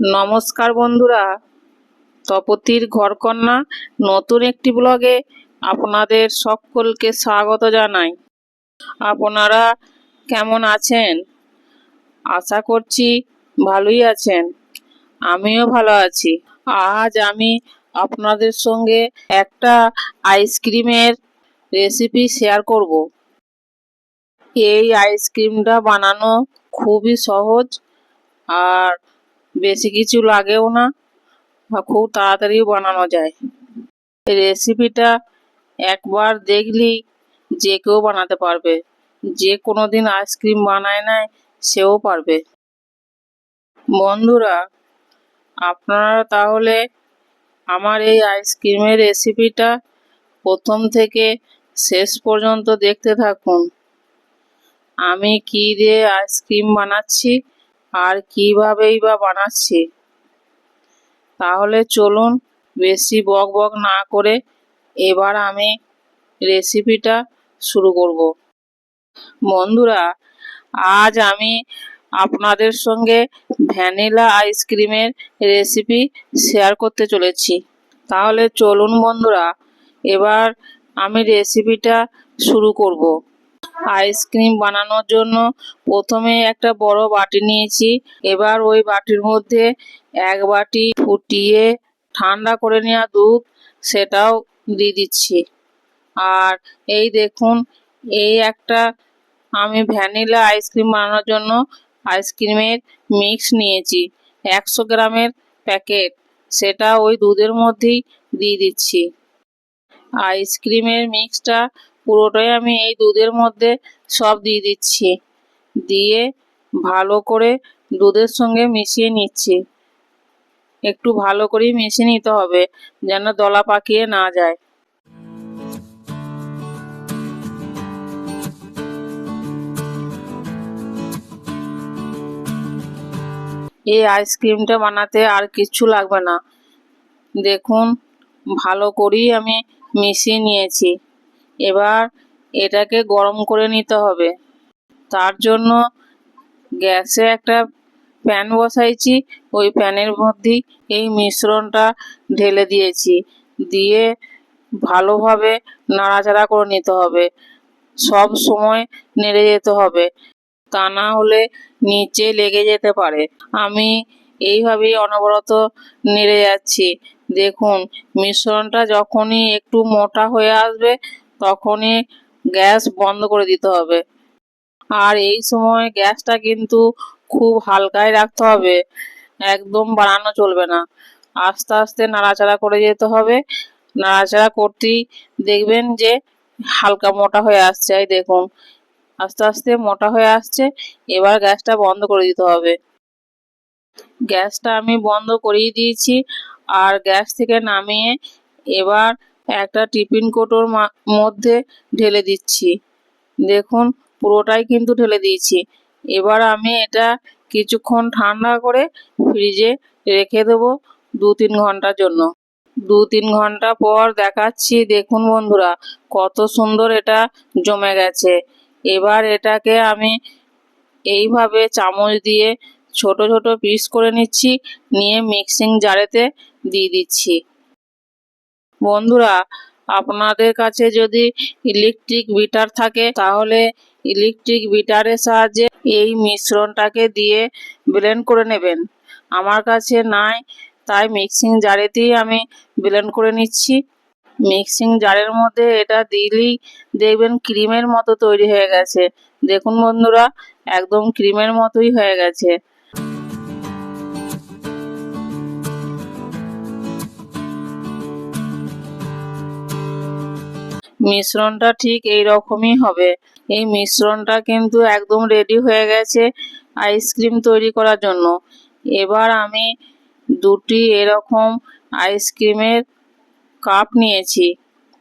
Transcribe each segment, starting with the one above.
নমস্কার বন্ধুরা। তপতির ঘরকন্যা নতুন একটি ব্লগে আপনাদের সকলকে স্বাগত জানাই। আপনারা কেমন আছেন? আশা করছি ভালোই আছেন। আমিও ভালো আছি। আজ আমি আপনাদের সঙ্গে একটা আইসক্রিমের রেসিপি শেয়ার করব। এই আইসক্রিমটা বানানো খুবই সহজ আর বেশি কিছু লাগেও না। খুব তাড়াতাড়ি বানানো যায়। রেসিপিটা একবার দেখলেই যে কেউ বানাতে পারবে। যে কোনো দিন আইসক্রিম বানায় নাই, সেও পারবে। বন্ধুরা, আপনারা তাহলে আমার এই আইসক্রিমের রেসিপিটা প্রথম থেকে শেষ পর্যন্ত দেখতে থাকুন। আমি কি দিয়ে আইসক্রিম বানাচ্ছি আর কিভাবেই বা বানাচ্ছে? তাহলে চলুন বেশি বক বক না করে এবার আমি রেসিপিটা শুরু করব। বন্ধুরা, আজ আমি আপনাদের সঙ্গে ভ্যানিলা আইসক্রিমের রেসিপি শেয়ার করতে চলেছি। তাহলে চলুন বন্ধুরা, এবার আমি রেসিপিটা শুরু করব। আইসক্রিম বানানোর জন্য প্রথমে একটা বড় বাটি নিয়েছি। এবার ওই বাটির মধ্যে এক বাটি ফুটিয়ে ঠান্ডা করে নেওয়া দুধ, সেটাও দিয়ে দিচ্ছি। আর এই দেখুন, এই একটা আমি ভ্যানিলা আইসক্রিম বানানোর জন্য আইসক্রিমের মিক্স নিয়েছি। একশো গ্রামের প্যাকেট সেটা ওই দুধের মধ্যেই দিয়ে দিচ্ছি। আইসক্রিমের মিক্সটা পুরোটাই আমি এই দুধের মধ্যে সব দিয়ে দিচ্ছি। দিয়ে ভালো করে দুধের সঙ্গে মিশিয়ে নিচ্ছি। একটু ভালো করেই মিশিয়ে নিতে হবে, যেন দলা পাকিয়ে না যায়। এই আইসক্রিমটা বানাতে আর কিচ্ছু লাগবে না। দেখুন, ভালো করেই আমি মিশিয়ে নিয়েছি। এবার এটাকে গরম করে নিতে হবে। তার জন্য গ্যাসে একটা প্যান বসাইছি। ওই প্যানের মধ্যেই এই মিশ্রণটা ঢেলে দিয়েছি। দিয়ে ভালোভাবে নাড়াচাড়া করে নিতে হবে। সব সময় নেড়ে যেতে হবে। তা না হলে নিচে লেগে যেতে পারে। আমি এইভাবেই অনবরত নেড়ে যাচ্ছি। দেখুন, মিশ্রণটা যখনই একটু মোটা হয়ে আসবে তখনই গ্যাস বন্ধ করে দিতে হবে। আর এই সময় গ্যাসটা কিন্তু খুব হালকায় রাখতে হবে। একদম বাড়ানো চলবে না। আস্তে আস্তে নাড়াচাড়া করে যেতে হবে। নাড়াচাড়া করতেই দেখবেন যে হালকা মোটা হয়ে আসছে। এই দেখুন, আস্তে আস্তে মোটা হয়ে আসছে। এবার গ্যাসটা বন্ধ করে দিতে হবে। গ্যাসটা আমি বন্ধ করিয়ে দিয়েছি। আর গ্যাস থেকে নামিয়ে এবার একটা টিফিন কোটোর মধ্যে ঢেলে দিচ্ছি। দেখুন, পুরোটাই কিন্তু ঢেলে দিয়েছি। এবার আমি এটা কিছুক্ষণ ঠান্ডা করে ফ্রিজে রেখে দেবো দু তিন ঘণ্টার জন্য। দু তিন ঘণ্টা পর দেখাচ্ছি, দেখুন বন্ধুরা, কত সুন্দর এটা জমে গেছে। এবার এটাকে আমি এইভাবে চামচ দিয়ে ছোট ছোট পিস করে নিচ্ছি, নিয়ে মিক্সিং জারেতে দিয়ে দিচ্ছি। বন্ধুরা, আপনাদের কাছে যদি ইলেকট্রিক বিটার থাকে, তাহলে ইলেকট্রিক বিটারের সাহায্যে এই মিশ্রণটাকে দিয়ে ব্লেন্ড করে নেবেন। আমার কাছে নাই, তাই মিক্সিং জারেতেই আমি ব্লেন্ড করে নিচ্ছি। মিক্সিং জারের মধ্যে এটা দিলেই দেখবেন ক্রিমের মতো তৈরি হয়ে গেছে। দেখুন বন্ধুরা, একদম ক্রিমের মতোই হয়ে গেছে। মিশ্রণটা ঠিক এই রকমই হবে। এই মিশ্রণটা কিন্তু একদম রেডি হয়ে গেছে আইসক্রিম তৈরি করার জন্য। এবার আমি দুটি এরকম আইসক্রিমের কাপ নিয়েছি,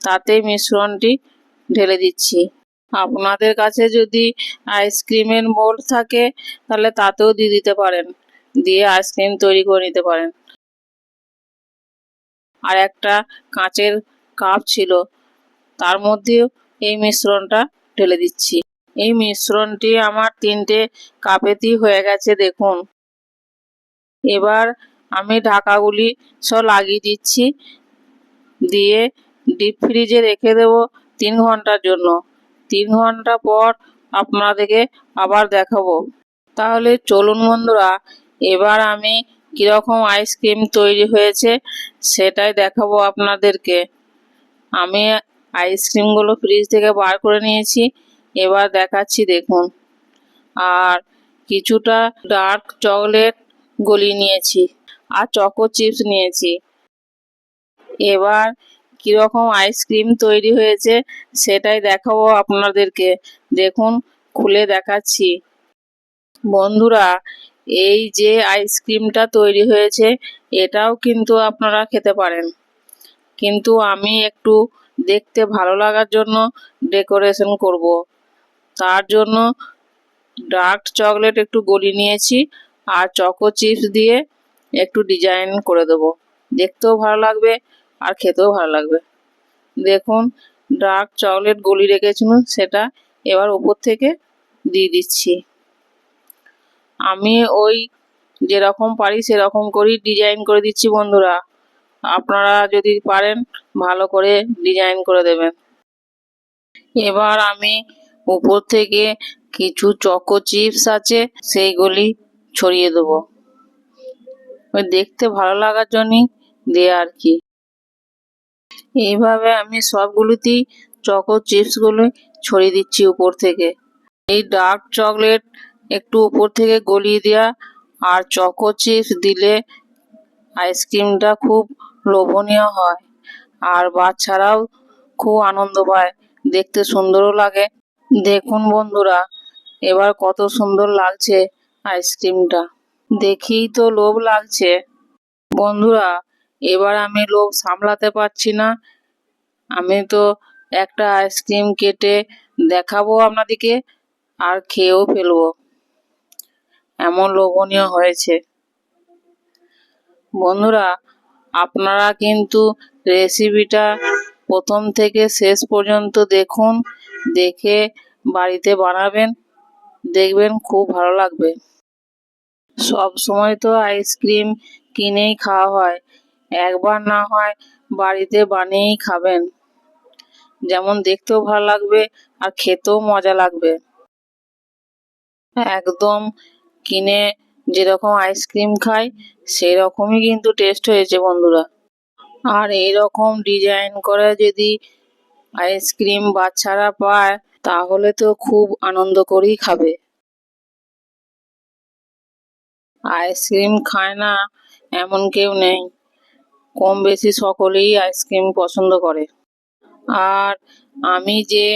তাতে মিশ্রণটি ঢেলে দিচ্ছি। আপনাদের কাছে যদি আইসক্রিমের মোল্ড থাকে, তাহলে তাতেও দিয়ে দিতে পারেন, দিয়ে আইসক্রিম তৈরি করে নিতে পারেন। আর একটা কাঁচের কাপ ছিল তার মধ্যেও এই মিশ্রণটা ঢেলে দিচ্ছি। এই মিশ্রণটি আমার তিনটে কাপেতেই হয়ে গেছে, দেখুন। এবার আমি ঢাকাগুলি সব লাগিয়ে দিচ্ছি। দিয়ে ডিপ ফ্রিজে রেখে দেব তিন ঘণ্টার জন্য। তিন ঘণ্টা পর আপনাদেরকে আবার দেখাবো। তাহলে চলুন বন্ধুরা, এবার আমি কীরকম আইসক্রিম তৈরি হয়েছে সেটাই দেখাবো আপনাদেরকে। আমি আইসক্রিমগুলো ফ্রিজ থেকে বার করে নিয়েছি। এবার দেখাচ্ছি, দেখুন। আর কিছুটা ডার্ক চকলেট গলিয়ে নিয়েছি আর চকো চিপস নিয়েছি। এবার কীরকম আইসক্রিম তৈরি হয়েছে সেটাই দেখাবো আপনাদেরকে। দেখুন, খুলে দেখাচ্ছি। বন্ধুরা, এই যে আইসক্রিমটা তৈরি হয়েছে, এটাও কিন্তু আপনারা খেতে পারেন। কিন্তু আমি একটু দেখতে ভালো লাগার জন্য ডেকোরেশন করব। তার জন্য ডার্ক চকলেট একটু গলি নিয়েছি আর চকো চিপস দিয়ে একটু ডিজাইন করে দেবো। দেখতেও ভালো লাগবে আর খেতেও ভালো লাগবে। দেখুন ডার্ক চকলেট গলি রেখেছিলাম, সেটা এবার উপর থেকে দিয়ে দিচ্ছি। আমি ওই যেরকম পারি সেরকম করেই ডিজাইন করে দিচ্ছি বন্ধুরা। আপনারা যদি পারেন, ভালো করে ডিজাইন করে দেবেন। এবার আমি উপর থেকে কিছু চকো চিপস আছে, সেইগুলি ছড়িয়ে দেবো। দেখতে ভালো লাগার জন্যই দেয়া আর কি। এইভাবে আমি সবগুলোতেই চকো চিপসগুলো ছড়িয়ে দিচ্ছি উপর থেকে। এই ডার্ক চকলেট একটু উপর থেকে গলিয়ে দেওয়া আর চকো চিপস দিলে আইসক্রিমটা খুব লোভনীয় হয় আর বাচ্চারাও খুব আনন্দ পায়। দেখতে সুন্দরও লাগে। দেখুন বন্ধুরা, এবার কত সুন্দর লাগছে আইসক্রিমটা। দেখেই তো লোভ লাগছে। বন্ধুরা, এবার আমি লোভ সামলাতে পারছি না। আমি তো একটা আইসক্রিম কেটে দেখাবো আপনাদেরকে আর খেয়েও ফেলব। এমন লোভনীয় হয়েছে। বন্ধুরা, আপনারা কিন্তু রেসিপিটা প্রথম থেকে শেষ পর্যন্ত দেখুন, দেখে বাড়িতে বানাবেন, দেখবেন খুব ভালো লাগবে। সব সময় তো আইসক্রিম কিনেই খাওয়া হয়, একবার না হয় বাড়িতে বানিয়েই খাবেন। যেমন দেখতেও ভালো লাগবে আর খেতেও মজা লাগবে। একদম কিনে যেরকম আইসক্রিম খাই সেই রকমই কিন্তু টেস্ট হয়েছে বন্ধুরা। আর এই রকম ডিজাইন করে যদি আইসক্রিম বাচ্চারা পায়, তাহলে তো খুব আনন্দ করেই খাবে। আইসক্রিম খায় না, এমন কেউ নেই। কম বেশি সকলেই আইসক্রিম পছন্দ করে। আর আমি যে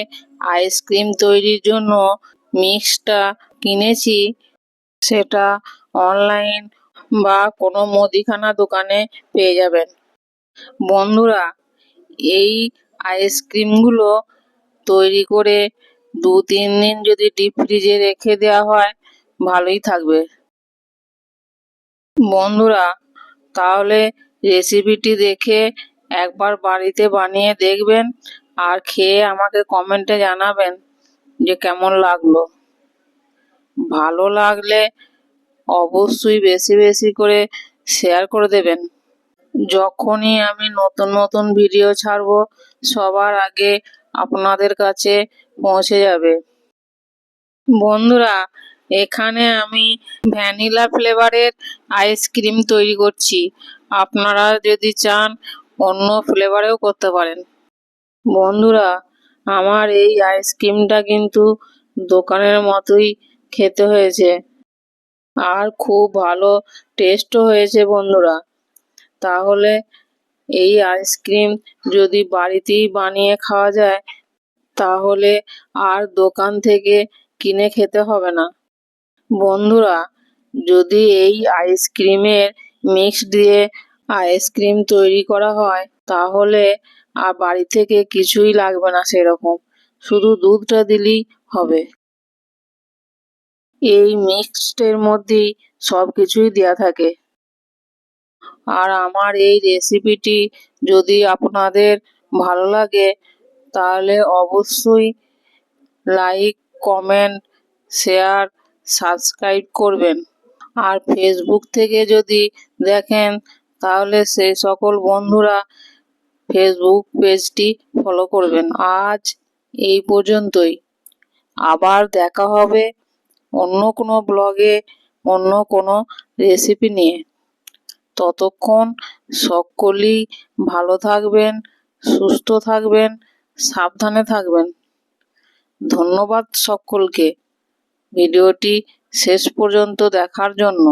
আইসক্রিম তৈরির জন্য মিক্সটা কিনেছি, সেটা অনলাইন বা কোনো মুদিখানা দোকানে পেয়ে যাবেন। বন্ধুরা, এই আইসক্রিমগুলো তৈরি করে দু তিন দিন যদি ডিপ ফ্রিজে রেখে দেওয়া হয়, ভালোই থাকবে। বন্ধুরা, তাহলে রেসিপিটি দেখে একবার বাড়িতে বানিয়ে দেখবেন আর খেয়ে আমাকে কমেন্টে জানাবেন যে কেমন লাগল। ভালো লাগলে অবশ্যই বেশি বেশি করে শেয়ার করে দেবেন। যখনই আমি নতুন নতুন ভিডিও ছাড়ব, সবার আগে আপনাদের কাছে পৌঁছে যাবে। বন্ধুরা, এখানে আমি ভ্যানিলা ফ্লেভারের আইসক্রিম তৈরি করছি। আপনারা যদি চান, অন্য ফ্লেভারেও করতে পারেন। বন্ধুরা, আমার এই আইসক্রিমটা কিন্তু দোকানের মতোই খেতে হয়েছে। আর খুব ভালো টেস্টও হয়েছে বন্ধুরা। তাহলে এই আইসক্রিম যদি বাড়িতেই বানিয়ে খাওয়া যায়, তাহলে আর দোকান থেকে কিনে খেতে হবে না। বন্ধুরা, যদি এই আইসক্রিমের মিক্স দিয়ে আইসক্রিম তৈরি করা হয়, তাহলে আর বাড়ি থেকে কিছুই লাগবে না সেরকম। শুধু দুধটা দিলেই হবে। এই মিক্সডের মধ্যেই সব কিছুই দেওয়া থাকে। আর আমার এই রেসিপিটি যদি আপনাদের ভালো লাগে, তাহলে অবশ্যই লাইক কমেন্ট শেয়ার সাবস্ক্রাইব করবেন। আর ফেসবুক থেকে যদি দেখেন, তাহলে সেই সকল বন্ধুরা ফেসবুক পেজটি ফলো করবেন। আজ এই পর্যন্তই। আবার দেখা হবে অন্য কোনো ব্লগে, অন্য কোনো রেসিপি নিয়ে। ততক্ষণ সকলেই ভালো থাকবেন, সুস্থ থাকবেন, সাবধানে থাকবেন। ধন্যবাদ সকলকে। ভিডিওটি শেষ পর্যন্ত দেখার জন্য।